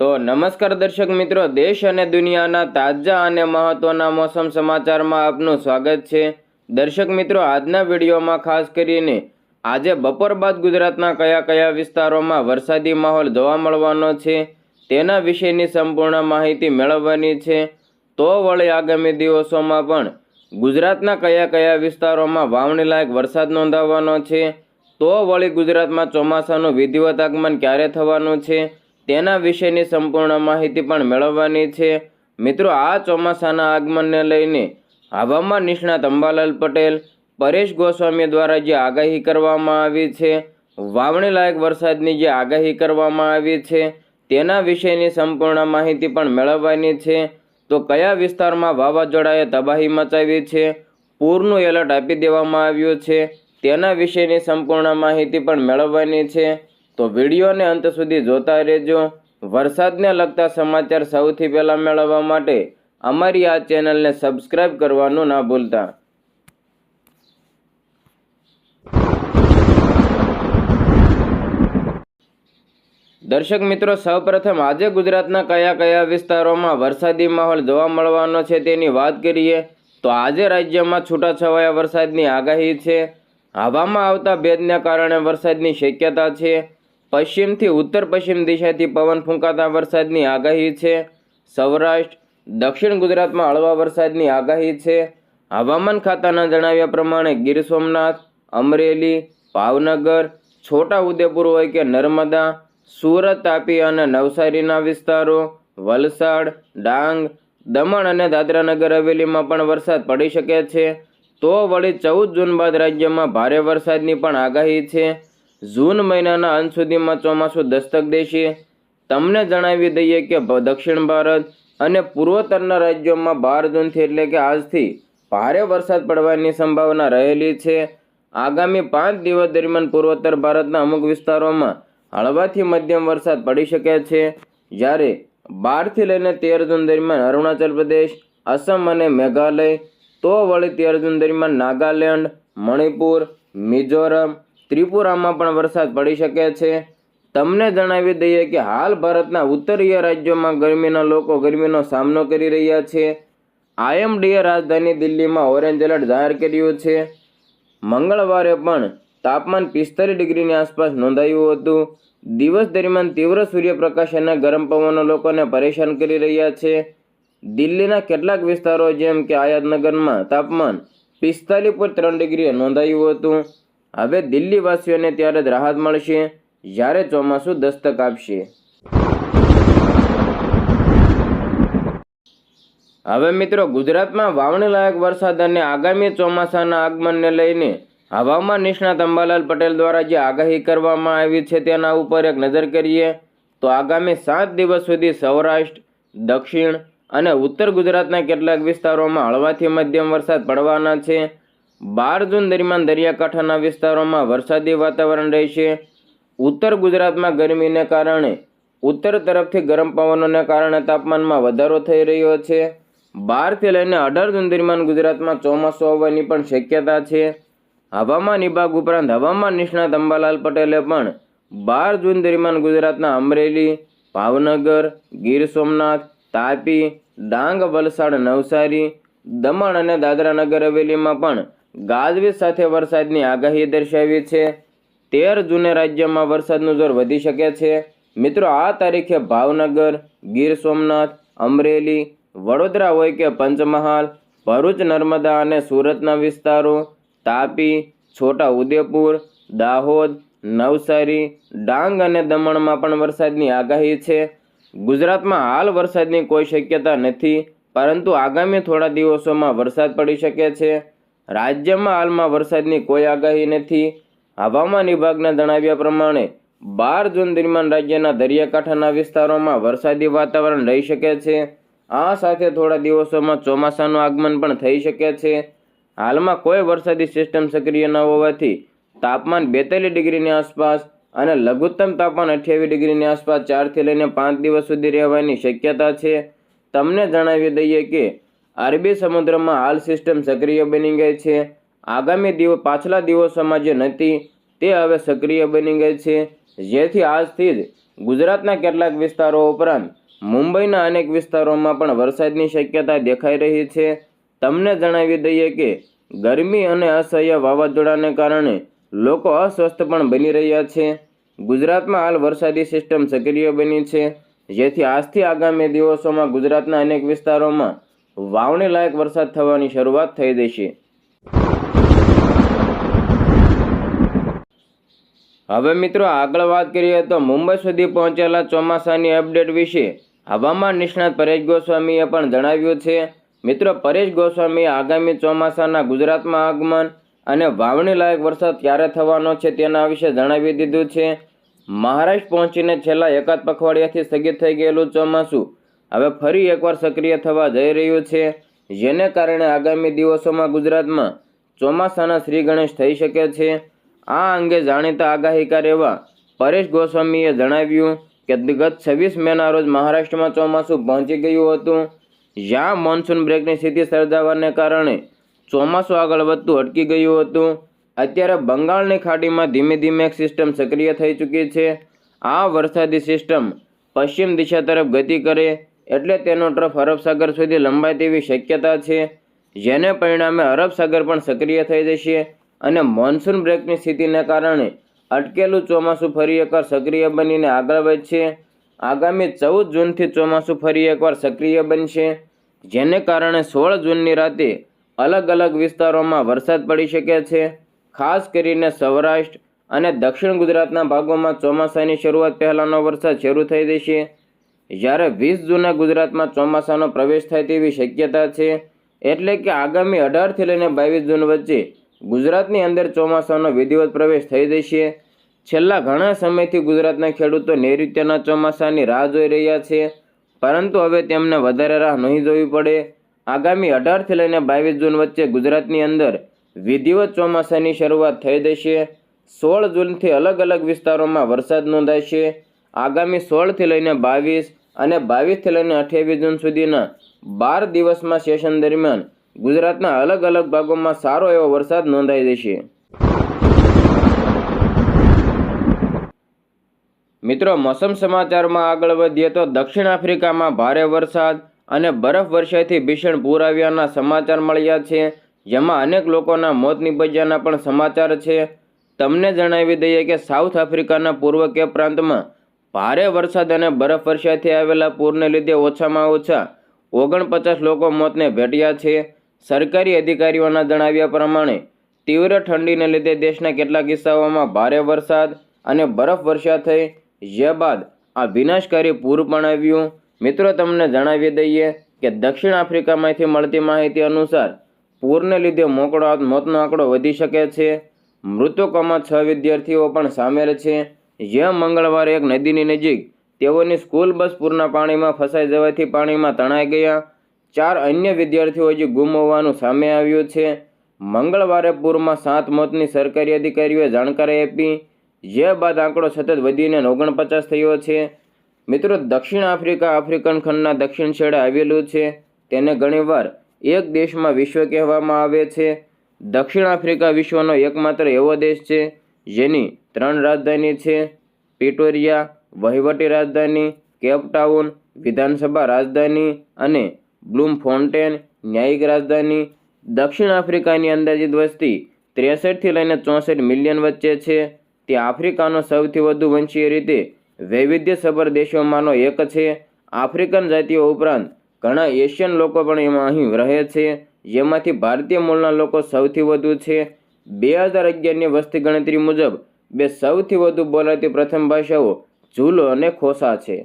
તો નમસ્કાર દર્શક મિત્રો, દેશ અને દુનિયાના તાજા અને મહત્વના મોસમ સમાચારમાં આપનું સ્વાગત છે. દર્શક મિત્રો, આજના વિડીયોમાં ખાસ કરીને આજે બપોર બાદ ગુજરાતના કયા કયા વિસ્તારોમાં વરસાદી માહોલ જોવા મળવાનો છે, તેના વિશેની સંપૂર્ણ માહિતી મેળવવાની છે. તો વળી આગામી દિવસોમાં પણ ગુજરાતના કયા કયા વિસ્તારોમાં વાવણી લાયક વરસાદ નોંધાવવાનો છે, તો વળી ગુજરાતમાં ચોમાસાનું વિધિવત આગમન ક્યારે થવાનું છે તેના વિશેની સંપૂર્ણ માહિતી પણ મેળવવાની છે. મિત્રો, આ ચોમાસાના આગમનને લઈને હવામાન નિષ્ણાત અંબાલાલ પટેલ, પરેશ ગોસ્વામી દ્વારા જે આગાહી કરવામાં આવી છે, વાવણી લાયક વરસાદની જે આગાહી કરવામાં આવી છે, તેના વિશેની સંપૂર્ણ માહિતી પણ મેળવવાની છે. તો કયા વિસ્તારમાં વાવાઝોડાએ તબાહી મચાવી છે, પૂરનું એલર્ટ આપી દેવામાં આવ્યું છે, તેના વિશેની સંપૂર્ણ માહિતી પણ મેળવવાની છે. તો વિડીયોને અંત સુધી જોતા રહેજો. વરસાદને લગતા સમાચાર સૌથી પહેલાં મેળવવા માટે અમારી આ ચેનલને સબસ્ક્રાઈબ કરવાનું ના ભૂલતા. દર્શક મિત્રો, સૌપ્રથમ આજે ગુજરાતના કયા કયા વિસ્તારોમાં વરસાદી માહોલ જોવા મળવાનો છે તેની વાત કરીએ તો આજે રાજ્યમાં છૂટાછવાયા વરસાદની આગાહી છે. હવામાં આવતા ભેદને કારણે વરસાદની શક્યતા છે. પશ્ચિમથી ઉત્તર પશ્ચિમ દિશાથી પવન ફૂંકાતા વરસાદની આગાહી છે. સૌરાષ્ટ્ર, દક્ષિણ ગુજરાતમાં હળવા વરસાદની આગાહી છે. હવામાન ખાતાના જણાવ્યા પ્રમાણે ગીર સોમનાથ, અમરેલી, ભાવનગર, છોટા ઉદેપુર હોય કે નર્મદા, સુરત, તાપી અને નવસારીના વિસ્તારો, વલસાડ, ડાંગ, દમણ અને દાદરાનગર હવેલીમાં પણ વરસાદ પડી શકે છે. તો વળી ચૌદ જૂન બાદ રાજ્યમાં ભારે વરસાદની પણ આગાહી છે. જૂન મહિનાના અંત સુધીમાં ચોમાસું દસ્તક દેશે. તમને જણાવી દઈએ કે દક્ષિણ ભારત અને પૂર્વોત્તરના રાજ્યોમાં બાર જૂનથી એટલે કે આજથી ભારે વરસાદ પડવાની સંભાવના રહેલી છે. આગામી પાંચ દિવસ દરમિયાન પૂર્વોત્તર ભારતના અમુક વિસ્તારોમાં હળવાથી મધ્યમ વરસાદ પડી શકે છે. જ્યારે બારથી લઈને તેર જૂન દરમિયાન અરુણાચલ પ્રદેશ અસમ અને મેઘાલય, તો વળી તેર જૂન દરમિયાન નાગાલેન્ડ, મણિપુર, મિઝોરમ ત્રિપુરામાં પણ વરસાદ પડી શકે છે. તમને જણાવી દઈએ કે હાલ ભારતના ઉત્તરીય રાજ્યોમાં ગરમીના લોકો ગરમીનો સામનો કરી રહ્યા છે. આઈએમડીએ રાજધાની દિલ્હીમાં ઓરેન્જ એલર્ટ જાહેર કર્યું છે. મંગળવારે પણ તાપમાન પિસ્તાલીસ ડિગ્રીની આસપાસ નોંધાયું હતું. દિવસ દરમિયાન તીવ્ર સૂર્યપ્રકાશ અને ગરમ પવનો લોકોને પરેશાન કરી રહ્યા છે. દિલ્હીના કેટલાક વિસ્તારો જેમ કે આયાતનગરમાં તાપમાન પિસ્તાલીસ પોઈન્ટ ત્રણ ડિગ્રીએ નોંધાયું હતું. હવે દિલ્હીવાસીઓને ત્યારે જ રાહત મળશે, જ્યારે ચોમાસું દસ્તક આપશે. હવે મિત્રો, ગુજરાતમાં વાવણી લાયક વરસાદ અને આગામી ચોમાસાના આગમનને લઈને હવામાન નિષ્ણાત અંબાલાલ પટેલ દ્વારા જે આગાહી કરવામાં આવી છે તેના ઉપર એક નજર કરીએ, તો આગામી સાત દિવસ સુધી સૌરાષ્ટ્ર, દક્ષિણ અને ઉત્તર ગુજરાતના કેટલાક વિસ્તારોમાં હળવાથી મધ્યમ વરસાદ પડવાના છે. બાર જૂન દરમિયાન દરિયાકાંઠાના વિસ્તારોમાં વરસાદી વાતાવરણ રહેશે. ઉત્તર ગુજરાતમાં ગરમીને કારણે ઉત્તર તરફથી ગરમ પવનોને કારણે તાપમાનમાં વધારો થઈ રહ્યો છે. બારથી લઈને અઢાર જૂન દરમિયાન ગુજરાતમાં ચોમાસું આવવાની પણ શક્યતા છે. હવામાન વિભાગ ઉપરાંત હવામાન નિષ્ણાત અંબાલાલ પટેલે પણ બાર જૂન દરમિયાન ગુજરાતના અમરેલી, ભાવનગર, ગીર સોમનાથ, તાપી, ડાંગ, વલસાડ, નવસારી, દમણ અને દાદરાનગર હવેલીમાં પણ ગાજવીજ સાથે વરસાદની આગાહી દર્શાવી છે. તેર જૂને રાજ્યમાં વરસાદનું જોર વધી શકે છે. મિત્રો, આ તારીખે ભાવનગર, ગીર સોમનાથ, અમરેલી, વડોદરા હોય કે પંચમહાલ, ભરૂચ, નર્મદા અને સુરતના વિસ્તારો, તાપી છોટા ઉદેપુર દાહોદ, નવસારી, ડાંગ અને દમણમાં પણ વરસાદની આગાહી છે. ગુજરાતમાં હાલ વરસાદની કોઈ શક્યતા નથી, પરંતુ આગામી થોડા દિવસોમાં વરસાદ પડી શકે છે. રાજ્યમાં હાલમાં વરસાદની કોઈ આગાહી નથી. હવામાન વિભાગના જણાવ્યા પ્રમાણે, બાર જૂન દરમિયાન રાજ્યના દરિયાકાંઠાના વિસ્તારોમાં વરસાદી વાતાવરણ રહી શકે છે. આ સાથે થોડા દિવસોમાં ચોમાસાનું આગમન પણ થઈ શકે છે. હાલમાં કોઈ વરસાદી સિસ્ટમ સક્રિય ન હોવાથી તાપમાન બેતાલીસ ડિગ્રીની આસપાસ અને લઘુત્તમ તાપમાન અઠ્યાવીસ ડિગ્રીની આસપાસ ચારથી લઈને પાંચ દિવસ સુધી રહેવાની શક્યતા છે. તમને જણાવી દઈએ કે અરબી સમુદ્રમાં હાલ સિસ્ટમ સક્રિય બની ગઈ છે. આગામી દિવસ પાછલા દિવસોમાં જે નહોતી તે હવે સક્રિય બની ગઈ છે. જેથી આજથી જ ગુજરાતના કેટલાક વિસ્તારો ઉપરાંત મુંબઈના અનેક વિસ્તારોમાં પણ વરસાદની શક્યતા દેખાઈ રહી છે. તમને જણાવી દઈએ કે ગરમી અને અસહ્ય વાવાઝોડાને કારણે લોકો અસ્વસ્થ પણ બની રહ્યા છે. ગુજરાતમાં હાલ વરસાદી સિસ્ટમ સક્રિય બની છે. જેથી આજથી આગામી દિવસોમાં ગુજરાતના અનેક વિસ્તારોમાં વાવણી લાયક વરસાદ થવાની શરૂઆત થઈ દેશે હવે મિત્રો આગળ વાત કરીએ તો મુંબઈ સુધી પહોંચેલા ચોમાસાની અપડેટ વિશે હવામાન નિષ્ણાત પરેશ ગોસ્વામીએ પણ જણાવ્યું છે. મિત્રો પરેશ ગોસ્વામીએ આગામી ચોમાસાના ગુજરાતમાં આગમન અને વાવણી લાયક વરસાદ ક્યારે થવાનો છે તેના વિશે જણાવી દીધું છે. મહારાષ્ટ્ર પહોંચીને છેલ્લા એકાદ પખવાડિયાથી સ્થગિત થઈ ગયેલું ચોમાસું હવે ફરી એકવાર સક્રિય થવા જઈ રહ્યું છે. જેને કારણે આગામી દિવસોમાં ગુજરાતમાં ચોમાસાના શ્રી ગણેશ થઈ શકે છે. આ અંગે જાણીતા આગાહીકાર એવા પરેશ ગોસ્વામીએ જણાવ્યું કે ગત છવ્વીસ મેના રોજ મહારાષ્ટ્રમાં ચોમાસું પહોંચી ગયું હતું. જ્યાં મોન્સૂન બ્રેકની સ્થિતિ સર્જાવાને કારણે ચોમાસું આગળ વધતું અટકી ગયું હતું. અત્યારે બંગાળની ખાડીમાં ધીમે ધીમે એક સિસ્ટમ સક્રિય થઈ ચૂકી છે. આ વરસાદી સિસ્ટમ પશ્ચિમ દિશા તરફ ગતિ કરે એટલે તેનો ટ્રફ અરબ સાગર સુધી લંબાય તેવી શક્યતા છે, જેને પરિણામે અરબ સાગર પણ સક્રિય થઈ જશે અને મોન્સૂન બ્રેકની સ્થિતિને કારણે અટકેલું ચોમાસું ફરી એકવાર સક્રિય બનીને આગળ વધશે. આગામી ચૌદ જૂનથી ચોમાસું ફરી એકવાર સક્રિય બનશે, જેને કારણે સોળ જૂનની રાતે અલગ અલગ વિસ્તારોમાં વરસાદ પડી શકે છે. ખાસ કરીને સૌરાષ્ટ્ર અને દક્ષિણ ગુજરાતના ભાગોમાં ચોમાસાની શરૂઆત પહેલાંનો વરસાદ શરૂ થઈ જશે. જ્યારે વીસ જૂને ગુજરાતમાં ચોમાસાનો પ્રવેશ થાય તેવી શક્યતા છે, એટલે કે આગામી અઢારથી લઈને બાવીસ જૂન વચ્ચે ગુજરાતની અંદર ચોમાસાનો વિધિવત પ્રવેશ થઈ જશે. છેલ્લા ઘણા સમયથી ગુજરાતના ખેડૂતો નૈઋત્યના ચોમાસાની રાહ જોઈ રહ્યા છે, પરંતુ હવે તેમને વધારે રાહ નહીં જોવી પડે. આગામી અઢારથી લઈને બાવીસ જૂન વચ્ચે ગુજરાતની અંદર વિધિવત ચોમાસાની શરૂઆત થઈ જશે. સોળ જૂનથી અલગ અલગ વિસ્તારોમાં વરસાદ નોંધાશે. આગામી સોળથી લઈને બાવીસ અને બાવીસથી લઈને અઠ્યાવીસ જૂન સુધીના બાર દિવસમાં સેશન દરમિયાન ગુજરાતના અલગ અલગ ભાગોમાં સારો એવો વરસાદ નોંધાઈ જશે. મિત્રો, મોસમ સમાચારમાં આગળ વધીએ તો દક્ષિણ આફ્રિકામાં ભારે વરસાદ અને બરફ વર્ષાથી ભીષણ પૂર આવ્યાના સમાચાર મળ્યા છે. જેમાં અનેક લોકોના મોત નિપજ્યાના પણ સમાચાર છે. તમને જણાવી દઈએ કે સાઉથ આફ્રિકાના પૂર્વ કેપ પ્રાંતમાં ભારે વરસાદ અને બરફ વર્ષાથી આવેલા પૂરને લીધે ઓછામાં ઓછા ઓગણપચાસ લોકો મોતને ભેટ્યા છે. સરકારી અધિકારીઓના જણાવ્યા પ્રમાણે, તીવ્ર ઠંડીને લીધે દેશના કેટલાક કિસ્સાઓમાં ભારે વરસાદ અને બરફ વર્ષા થઈ. જે બાદ આ વિનાશકારી પૂર પણ આવ્યું મિત્રો, તમને જણાવી દઈએ કે દક્ષિણ આફ્રિકામાંથી મળતી માહિતી અનુસાર, પૂરને લીધે મોકળો મોતનો આંકડો વધી શકે છે. મૃતકોમાં છ વિદ્યાર્થીઓ પણ સામેલ છે. જે મંગળવારે એક નદીની નજીક તેઓની સ્કૂલ બસ પૂરના પાણીમાં ફસાઈ જવાથી પાણીમાં તણાઈ ગયા. ચાર અન્ય વિદ્યાર્થીઓ હજી ગુમ હોવાનું સામે આવ્યું છે. મંગળવારે પૂરમાં સાત મોતની સરકારી અધિકારીઓએ જાણકારી આપી, જે બાદ આંકડો સતત વધીને ઓગણપચાસ થયો છે. મિત્રો, દક્ષિણ આફ્રિકા આફ્રિકન ખંડના દક્ષિણ છેડે આવેલું છે. તેને ઘણીવાર એક દેશમાં વિશ્વ કહેવામાં આવે છે. દક્ષિણ આફ્રિકા વિશ્વનો એકમાત્ર એવો દેશ છે, જેની ત્રણ રાજધાની છે. પિટોરિયા વહીવટી રાજધાની કેપટાઉન વિધાનસભા રાજધાની અને બ્લૂમ ફોન્ટેન ન્યાયિક રાજધાની. દક્ષિણ આફ્રિકાની અંદાજિત વસ્તી ત્રેસઠથી લઈને ચોસઠ મિલિયન વચ્ચે છે. તે આફ્રિકાનો સૌથી વધુ વંશીય રીતે વૈવિધ્યસભર દેશોમાંનો એક છે. આફ્રિકન જાતિઓ ઉપરાંત ઘણા એશિયન લોકો પણ એમાં અહીં રહે છે, જેમાંથી ભારતીય મૂળના લોકો સૌથી વધુ છે. બે હજાર અગિયારની વસ્તી ગણતરી મુજબ બે સૌથી વધુ બોલાતી પ્રથમ ભાષાઓ ઝૂલો અને ખોસા છે.